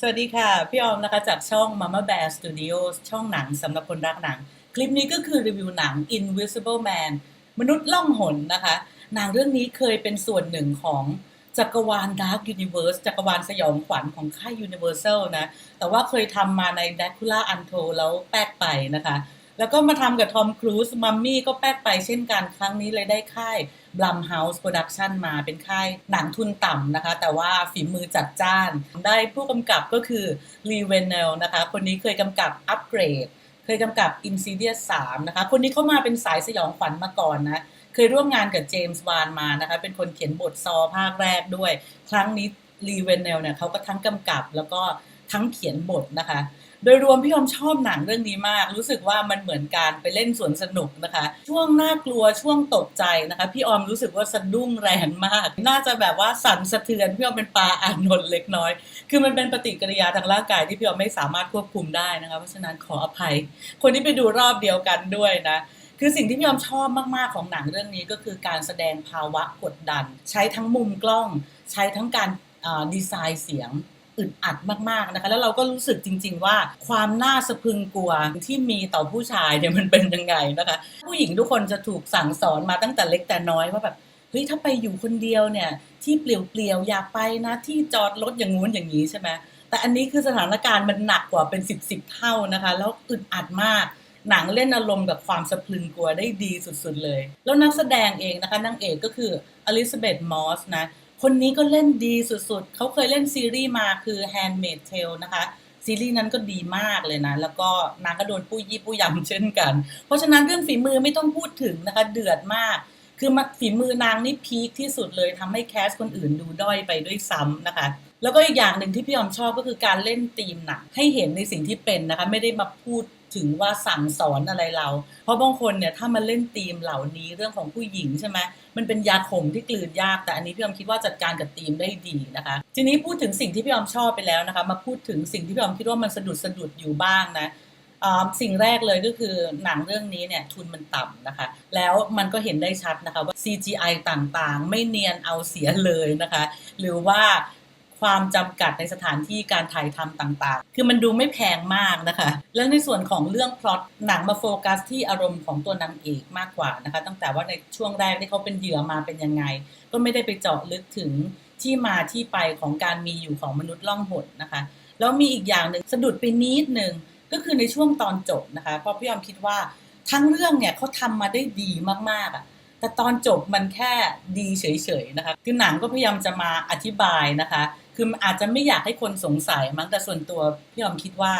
สวัสดีค่ะ พี่ออมนะคะจากช่อง Mama Bear Studios ช่องหนังสำหรับคนรักหนัง คลิปนี้ก็คือรีวิวหนัง Invisible Man มนุษย์ล่องหนนะคะหนังเรื่องนี้เคยเป็นส่วนหนึ่งของจักรวาล Dark Universe จักรวาลสยองขวัญของค่าย Universal นะ แต่ว่าเคยทำมาใน Dracula Untold แล้วแป๊กไปนะคะ แล้วก็มาทำกับทอมครูซมัมมี่ก็แป๊กไปเช่นกันครั้งนี้เลยได้ค่าย Blumhouse Production มาเป็นค่ายหนังทุนต่ำนะคะ แต่ว่าฝีมือจัดจ้าน ได้ผู้กำกับก็คือ Lee w e n n e l นะคะ คนนี้เคยกำกับ Upgrade เคยกำกับ Insidious 3นะคะ คนนี้เข้ามาเป็นสายสยองขวัญมาก่อนนะเคยร่วมงานกับเจมส์วานมานะคะ เป็นคนเขียนบทซอภาคแรกด้วย ครั้งนี้ Lee w e n n e l เนี่ยเขาก็ทั้งกำกับแล้วก็ ทั้งเขียนบทนะคะ โดยรวมพี่อมชอบหนังเรื่องนี้มาก รู้สึกว่ามันเหมือนการไปเล่นสวนสนุกนะคะ ช่วงน่ากลัวช่วงตกใจนะคะ พี่ออมรู้สึกว่าสะดุ้งแรงมาก น่าจะแบบว่าสั่นสะเทือนพี่ออมเป็นปลาอ่านนนเล็กน้อย คือมันเป็นปฏิกิริยาทางร่างกายที่พี่ออมไม่สามารถควบคุมได้นะคะ เพราะฉะนั้นขออภัย คนที่ไปดูรอบเดียวกันด้วยนะคือสิ่งที่พี่ออมชอบมากๆของหนังเรื่องนี้ก็คือการแสดงภาวะกดดัน ใช้ทั้งมุมกล้อง ใช้ทั้งการดีไซน์เสียง อึดอัดมากๆนะคะ แล้วเราก็รู้สึกจริง ๆ ว่าความน่าสะพึงกลัวที่มีต่อผู้ชายเนี่ยมันเป็นยังไงนะคะ ผู้หญิงทุกคนจะถูกสั่งสอนมาตั้งแต่เล็กแต่น้อยว่าแบบเฮ้ยถ้าไปอยู่คนเดียวเนี่ย ที่เปลี่ยวๆ อย่าไปนะ ที่จอดรถอย่างงู้นอย่างนี้ใช่ไหมแต่อันนี้คือสถานการณ์มันหนักกว่าเป็นสิบสิบเท่านะคะ แล้วอึดอัดมาก หนังเล่นอารมณ์กับความสะพรึงกลัวได้ดีสุดๆเลย แล้วนักแสดงเองนะคะนางเอกก็คืออลิซาเบธมอสนะ คนนี้ก็เล่นดีสุดๆ เขาเคยเล่นซีรีส์มาคือ Handmaid's Tale นะคะ ซีรีส์นั้นก็ดีมากเลยนะ แล้วก็นางก็โดนผู้ยี่ผู้ยำเช่นกัน เพราะฉะนั้นเรื่องฝีมือไม่ต้องพูดถึงนะคะ เดือดมาก คือมฝีมือนางนี่พีคที่สุดเลยทำให้แคสคนอื่นดูด้อยไปด้วยซ้ำนะคะแล้วก็อีกอย่างหนึ่งที่พี่ยอมชอบก็คือการเล่นธีมหนังให้เห็นในสิ่งที่เป็นนะคะ ไม่ได้มาพูด ถึงว่าสั่งสอนอะไรเรา เพราะบางคนเนี่ยถ้ามาเล่นธีมเหล่านี้เรื่องของผู้หญิงใช่ไหมมันเป็นยาขมที่กลืนยาก แต่อันนี้พี่อมคิดว่าจัดการกับธีมได้ดีนะคะ ทีนี้พูดถึงสิ่งที่พี่อมชอบไปแล้วนะคะ มาพูดถึงสิ่งที่พี่อมคิดว่ามันสะดุดสะดุดอยู่บ้างนะสิ่งแรกเลยก็คือหนังเรื่องนี้เนี่ยทุนมันต่ำนะคะ แล้วมันก็เห็นได้ชัดนะคะว่า CGI ต่างๆ ไม่เนียนเอาเสียเลยนะคะ หรือว่า ความจำกัดในสถานที่การถ่ายทำต่างๆ คือมันดูไม่แพงมากนะคะ แล้วในส่วนของเรื่องพล็อตหนังมาโฟกัสที่อารมณ์ของตัวนางเอกมากกว่านะคะ ตั้งแต่ว่าในช่วงแรกที่เขาเป็นเหยื่อมาเป็นยังไง ก็ไม่ได้ไปเจาะลึกถึงที่มาที่ไปของการมีอยู่ของมนุษย์ล่องหนนะคะ แล้วมีอีกอย่างหนึ่งสะดุดไปนิดหนึ่งก็คือในช่วงตอนจบนะคะ เพราะพี่ยอมคิดว่าทั้งเรื่องเนี่ยเขาทำมาได้ดีมากๆอะแต่ตอนจบมันแค่ดีเฉยๆนะคะ คือหนังก็พยายามจะมาอธิบายนะคะ คืออาจจะไม่อยากให้คนสงสัยมั้งแต่ส่วนตัวพี่อมคิดว่า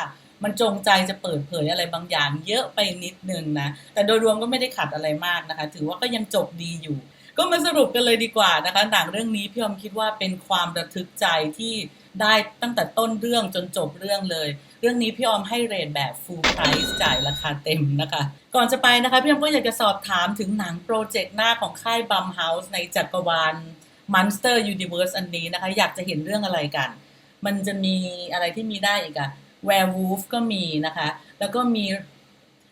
มันจงใจจะเปิดเผยอะไรบางอย่าง เยอะไปนิดนึงนะแต่โดยรวมก็ไม่ได้ขัดอะไรมากนะคะ ถือว่าก็ยังจบดีอยู่ ก็มาสรุปกันเลยดีกว่านะคะหนังเรื่องนี้พี่อมคิดว่าเป็นความระทึกใจที่ได้ตั้งแต่ต้นเรื่องจนจบเรื่องเลย เรื่องนี้พี่ออมให้เรทแบบ full price จ่ายราคาเต็มนะคะ ก่อนจะไปนะคะพี่ออมก็อยากจะสอบถามถึงหนังโปรเจกต์หน้าของค่ายบัมเฮาส์ในจักรวาล Monster Universe อันนี้นะคะ อยากจะเห็นเรื่องอะไรกัน มันจะมีอะไรที่มีได้อีกอะ Werewolf ก็มีนะคะ แล้วก็มี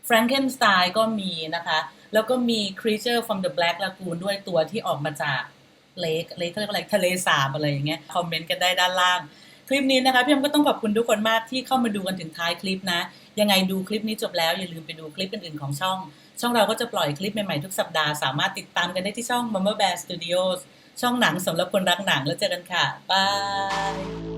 Frankenstein ก็มีนะคะ แล้วก็มี Creature from the Black Lagoon ด้วยตัวที่ออกมาจากเลกเลกเขาเรียกว่าอะไรทะเลสาบอะไรอย่างเงี้ยคอมเมนต์กันได้ด้านล่าง คลิปนี้นะคะพี่ยมก็ต้องขอบคุณทุกคนมากที่เข้ามาดูกันถึงท้ายคลิปนะ ยังไงดูคลิปนี้จบแล้ว อย่าลืมไปดูคลิปอื่นๆของช่อง ช่องเราก็จะปล่อยคลิปใหม่ๆทุกสัปดาห์ สามารถติดตามกันได้ที่ช่อง Mama Bear Studios ช่องหนังสำหรับคนรักหนังแล้วเจอกันค่ะบาย